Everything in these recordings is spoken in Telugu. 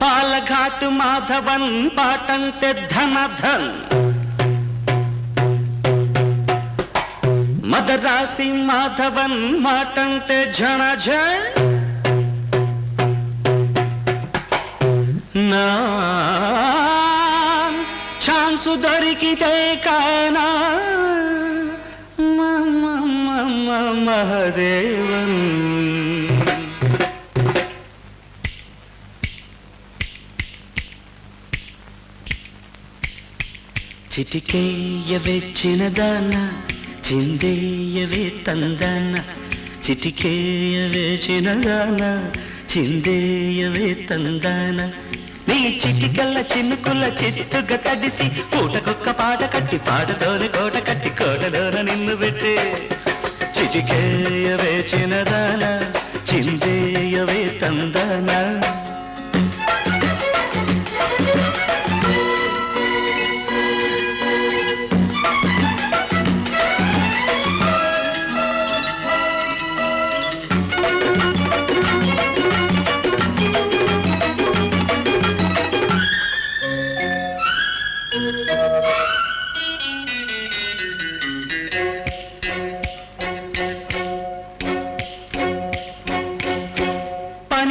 पालघाट माधवन, पाटन ते धन मदरासी माधवन, माटन ते झणाझण। ना छान सुधारी की ते काय మహదేవన్. చిటికేయవే చిన్నదాన చిందేయవే తందాన చిటికేయవే చిన్నదాన చిందేయవే తందాన నీ చిటికల్ల చినుకుల చిత్తుగా తడిసి పూటకొక్క పాట కట్టి పాడతో చిటికేయవే చిన్నదాన చిందేయవే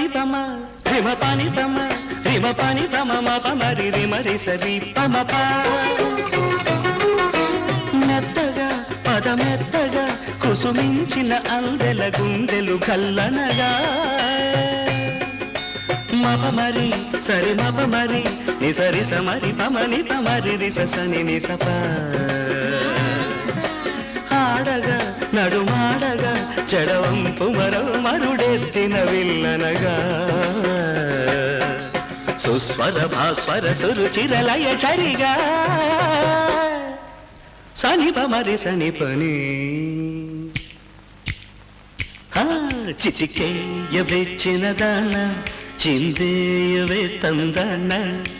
పని తమ రిమ పని తమ రిమ పని తమ మ పమరి రిమరి సరి పమ ప. మెత్తగా పద మెత్తగా కుసుమించిన అందెల గుండెలు కల్లనగా. మప మరి సరి మప మరి ని సరి సమరి పమని పమరి రిస సని ని సప ఆడగా నడుమ చెడవంపు మరో మరుడెత్తిన విల్లనగా. సుస్వర భాస్వర సురుచిరలయ చరిగా. సనిప మరి సనిపని. చిటికేయవే చిన్నదాన చిందేయవే తందాన కొప్పులోని